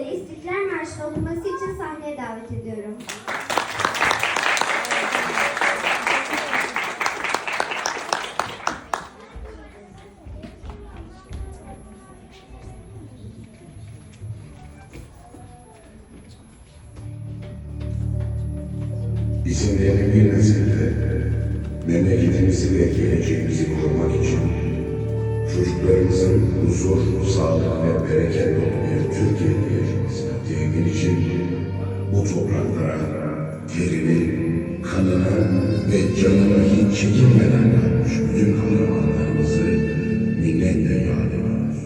sizleri İstiklal Marşı okunması için sahneye davet ediyorum. İsimlerini bilmesek de memleketimizi ve geleceğimizi korumak için çocuklarımızın huzur, sağlık ve bereket dolu bir Türkiye diye temin için bu topraklara terini, kanını ve canını hiç çekinmeden vermiş bütün kahramanlarımızı minnetle yad ediyoruz.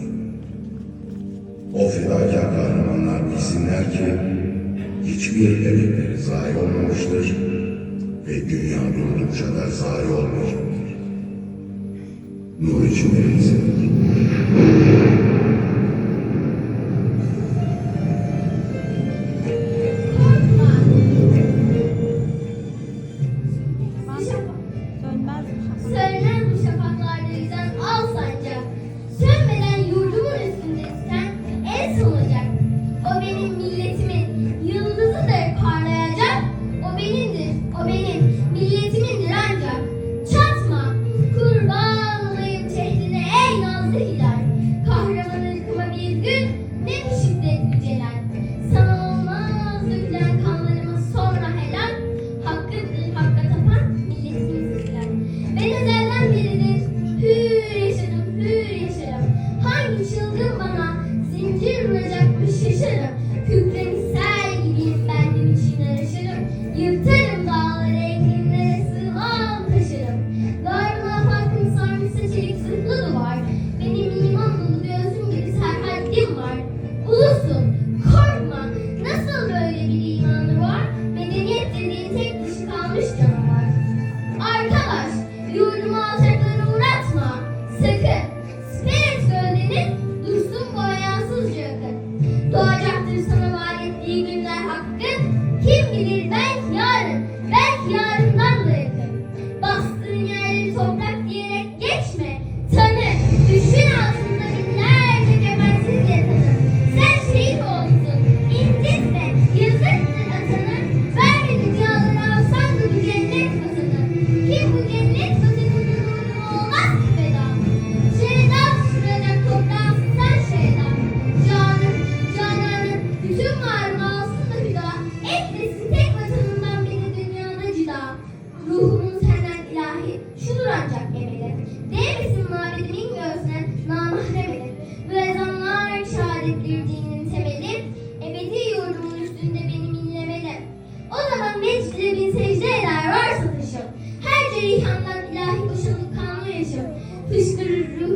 O fedakar kahramanlar bilsinler ki hiçbir emekleri zayi olmamıştır ve dünya durdukça da zayi olmayacaktır. 生日 büyür yaşarım. Hangi çılgın bana Is the